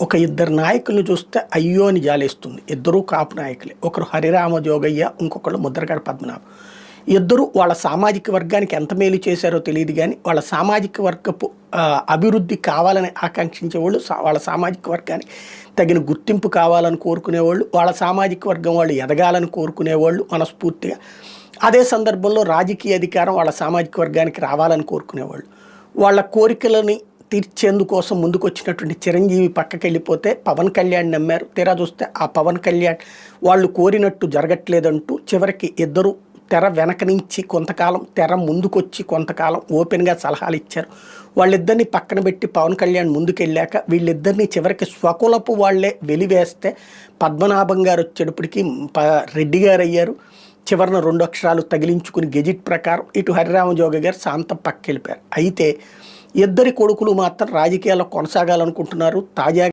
ఒక ఇద్దరు నాయకుల్ని చూస్తే అయ్యో అని జాలేస్తుంది. ఇద్దరూ కాపు నాయకులే. ఒకరు హరిరామ జోగయ్య ఇంకొకరు ముద్రగడ పద్మనాభం. ఇద్దరు వాళ్ళ సామాజిక వర్గానికి ఎంత మేలు చేశారో తెలియదు కానీ వాళ్ళ సామాజిక వర్గపు అభివృద్ధి కావాలని ఆకాంక్షించే వాళ్ళు వాళ్ళ సామాజిక వర్గానికి తగిన గుర్తింపు కావాలని కోరుకునేవాళ్ళు వాళ్ళ సామాజిక వర్గం వాళ్ళు ఎదగాలని కోరుకునేవాళ్ళు మనస్ఫూర్తిగా. అదే సందర్భంలో రాజకీయ అధికారం వాళ్ళ సామాజిక వర్గానికి రావాలని కోరుకునేవాళ్ళు. వాళ్ళ కోరికలని తీర్చేందుకోసం ముందుకొచ్చినటువంటి చిరంజీవి పక్కకి వెళ్ళిపోతే పవన్ కళ్యాణ్ నమ్మారు. తీరా చూస్తే ఆ పవన్ కళ్యాణ్ వాళ్ళు కోరినట్టు జరగట్లేదంటూ చివరికి ఇద్దరు తెర వెనక నుంచి కొంతకాలం తెర ముందుకొచ్చి కొంతకాలం ఓపెన్గా సలహాలు ఇచ్చారు. వాళ్ళిద్దరిని పక్కన పెట్టి పవన్ కళ్యాణ్ ముందుకెళ్ళాక వీళ్ళిద్దరిని చివరికి స్వకులపు వాళ్ళే వెలివేస్తే పద్మనాభం గారు వచ్చేటప్పటికి ప రెడ్డి గారు అయ్యారు. చివరన రెండు అక్షరాలు తగిలించుకుని గెజిట్ ప్రకారం ఇటు హరిరామజోగ గారు శాంతం పక్కెళ్ళిపోయారు. అయితే ఇద్దరి కొడుకులు మాత్రం రాజకీయాల్లో కొనసాగాలనుకుంటున్నారు. తాజాగా